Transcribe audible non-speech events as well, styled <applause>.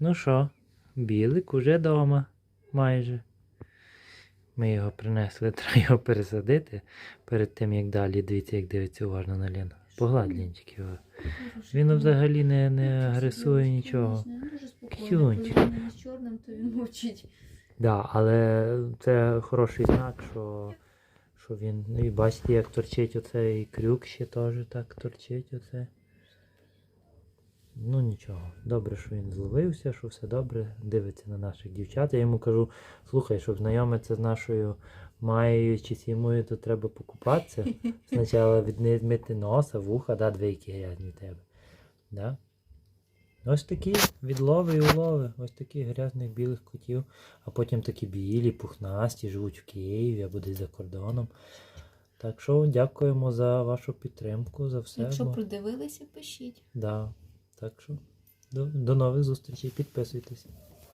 Ну що, білик уже вдома майже. Ми його принесли, <laughs> треба його пересадити перед тим, як далі. Дивіться, як дивиться уважно на Ліну. Погладь Лінчик його. Він взагалі не, не агресує нічого. Кюнчик. Кюнчик. Коли він з чорним, то він мовчить. Да, але це хороший знак, що, що він. Ну і бачите, як торчить оцей крюк ще теж так торчить оце. Ну нічого. Добре, що він зловився, що все добре, дивиться на наших дівчат. Я йому кажу, слухай, щоб знайомитися з нашою Маєю чи Сімою, то треба покупатися. Спочатку відмити носа, вуха, да, дві які грязні в тебе. Да? Ось такі відлови і улови, ось таких грязних білих котів, а потім такі білі, пухнасті, живуть в Києві або десь за кордоном. Так що дякуємо за вашу підтримку, за все. Якщо бо- придивилися, пишіть. Да. Так що до, до нових зустрічей, підписуйтесь.